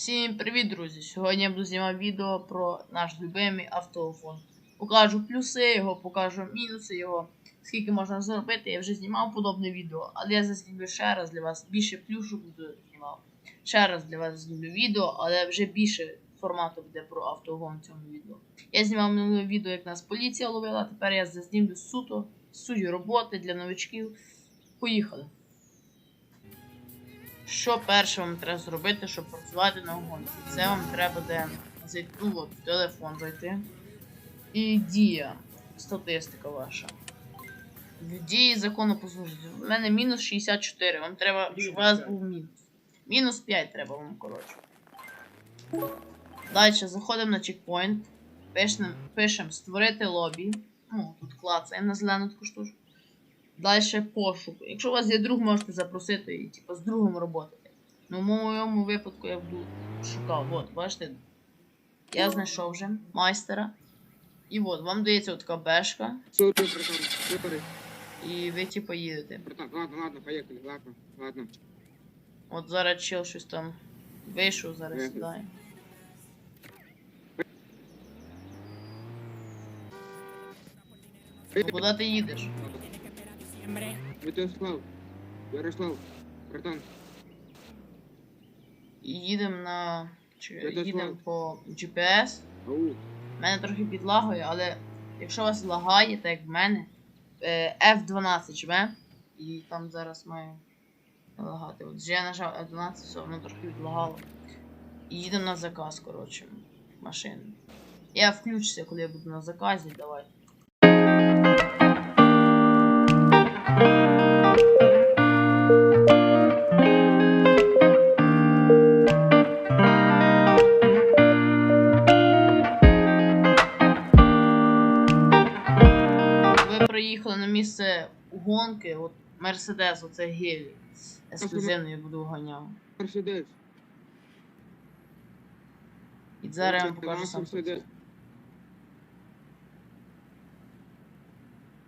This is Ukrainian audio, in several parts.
Всім привіт, друзі! Сьогодні я буду знімати відео про наш любимий автофон. Покажу плюси його, покажу мінуси його, скільки можна заробити. Я вже знімав подобне відео, але я заснімлю ще раз для вас. Більше плюшу буду знімав. Ще раз для вас знімлю відео, але вже більше формату буде про автогон в цьому відео. Я знімав минуле відео, як нас поліція ловила, тепер я зазнімлю суто, суті роботи для новичків. Поїхали! Що перше вам треба зробити, щоб працювати на гонці? Це вам треба де зайти, в телефон зайти. І дія. Статистика ваша. В дії закону послужити. У мене мінус 64. Вам треба, щоб у вас був мінус. Мінус 5 треба вам, коротше. Далі заходимо на чекпоінт. Пишемо пишем створити лобі. Ну, тут клацаємо на зелену таку штучку. Далі пошук. Якщо у вас є друг, можете запросити і типу, з другом роботи. Ну, в моєму випадку я буду шукав. От, бачите? Я знайшов вже майстера. І от, вам дається така бешка, і ви типу їдете. Ладно, ладно, поехали, ладно, ладно. От зараз чел щось там вийшов, зараз сідає. Ну, куди ти їдеш? Святослав, Ярослав, братан, їдемо на. Їдемо по GPS. ау, Мене трохи підлагує, але якщо вас лагає, так як в мене, е, F12 жме, і там зараз має лагати. От вже я нажав F12, все, воно трохи відлагало. І їдемо на заказ, коротше, машини. Я включуся, коли я буду на заказі, давай. Приїхали на місце гонки, от Мерседес, оце гелі. Ексклюзивний буду ганяв. Мерседес. І зараз я вам покажу сам. Мерседес.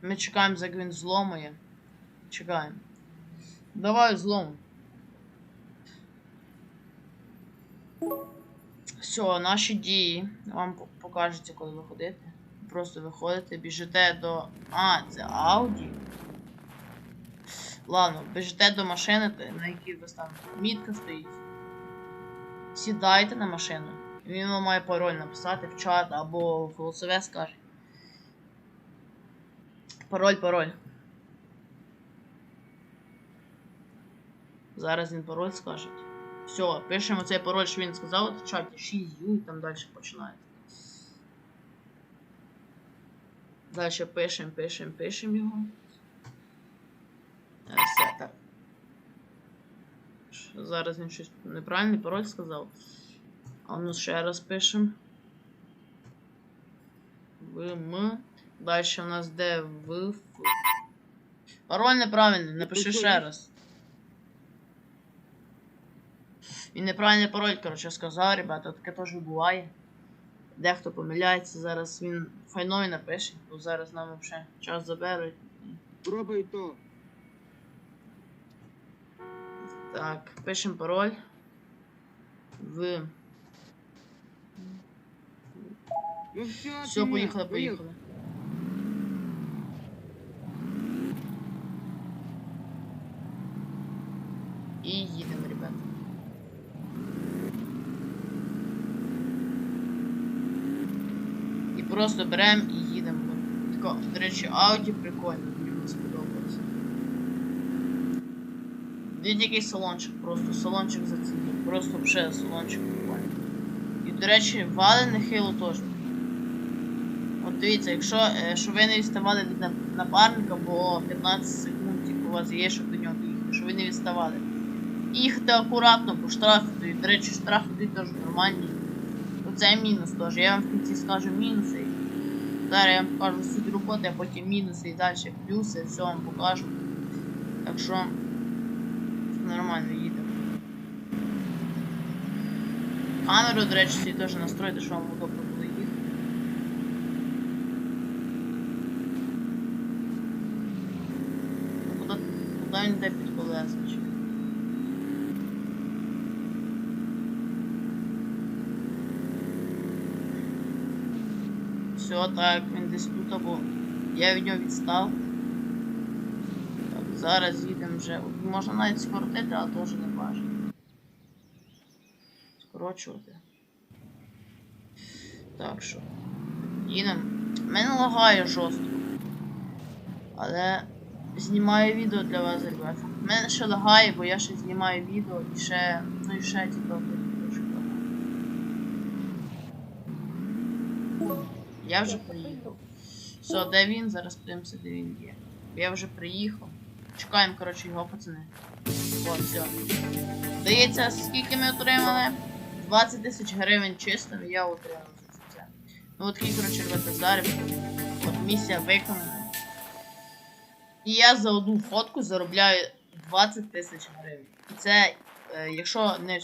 Ми чекаємо, як він зломає. Чекаємо. Давай злом. Все, наші дії. Вам по- покажеться, коли виходите. Просто виходите, біжите до. А, це Ауді. Ладно, біжите до машини, на якій у вас там мітка стоїть. Сідайте на машину. Він вам має пароль написати в чат або в голосове скаже. Пароль, пароль. Зараз він пароль скаже. Все, пишемо цей пароль, що він сказав в чаті 6U і там далі починається. Далі пишемо, пишемо, пишемо його. Все так. Зараз він щось неправильний пароль сказав. А ну ще раз пишемо. В М. Далі у нас де В. Пароль неправильний, напиши ще раз. Він неправильний пароль, коротше, сказав, ребята, таке теж буває. Дехто помиляється, зараз він файнові напише, бо зараз нам вже час заберуть. Пробуй то. Так, пишемо пароль. В. Ну все, Все, поїхали, поїхали. І їдемо, ребята. І просто беремо і їдемо. Тако, до речі, ауді прикольно, мені сподобалося. Дивіться, який салончик, просто салончик зацінив. Просто вже салончик прикольний. І, до речі, вали нехило теж. От дивіться, якщо е, що ви не відставали від напарника, бо 15 секунд типу, у вас є, щоб до нього доїхати, що ви не відставали. І їхати акуратно, бо дають. До речі, штрафи дають теж нормальні. Оце мінус теж. Я вам в кінці скажу мінуси. Зараз я вам покажу суть роботи, а потім мінуси і далі плюси, все вам покажу. Так що нормально їдемо. Камеру, до речі, собі теж настроїти, щоб вам удобно було їхати. Ну, Куди, він йде під колеса? Все, так, він десь тут або я від нього відстав. Так, зараз їдемо вже. Можна навіть скоротити, а теж не бажано. Скорочувати. Так що. Їдемо. Мене лагає жорстко. Але знімаю відео для вас, ребят. Мене ще лагає, бо я ще знімаю відео і ще. Ну і ще типу. трошки лагає. Я вже приїхав. Все, де він? Зараз подивимося, де він є. Я вже приїхав. Чекаємо, коротше, його пацани. О, все. Здається, скільки ми отримали? 20 тисяч гривень чисто я отримав за це. Ну от такий, коротше, ребята, зараз. От місія виконана. І я за одну фотку заробляю 20 тисяч гривень. І це, е, якщо не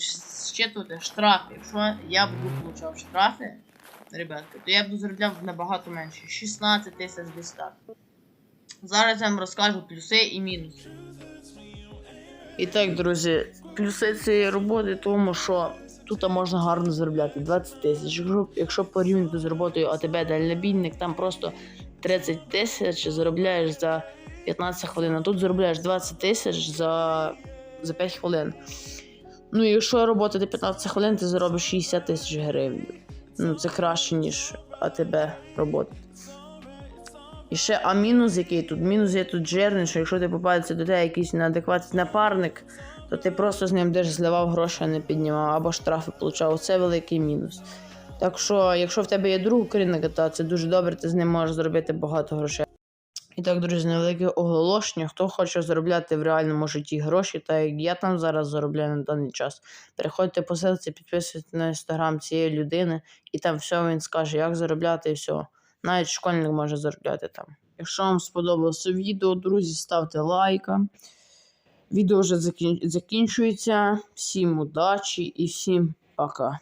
щитувати штрафи, якщо я буду получав штрафи, ребятки, то я буду заробляв набагато менше. 16 тисяч десь так. Зараз я вам розкажу плюси і мінуси. І так, друзі, плюси цієї роботи тому, що тут можна гарно заробляти 20 тисяч. Якщо, якщо порівняти з роботою АТБ дальнобійник, там просто 30 тисяч заробляєш за 15 хвилин, а тут заробляєш 20 тисяч за, за 5 хвилин. Ну, якщо роботати 15 хвилин, ти заробиш 60 тисяч гривень. Ну, це краще, ніж АТБ роботи. І ще, а мінус який тут? Мінус є тут жирний, що якщо ти попадеться до тебе якийсь неадекватний напарник, то ти просто з ним десь зливав гроші, а не піднімав, або штрафи получав. Це великий мінус. Так що, якщо в тебе є друг керівника, то це дуже добре, ти з ним можеш зробити багато грошей. І так, друзі, невелике оголошення. Хто хоче заробляти в реальному житті гроші, так як я там зараз заробляю на даний час. Переходьте по ссылці, підписуйтесь на інстаграм цієї людини, і там все він скаже, як заробляти і все. Навіть школьник може заробляти там. Якщо вам сподобалося відео, друзі, ставте лайка. Відео вже закінчується. Всім удачі і всім пока.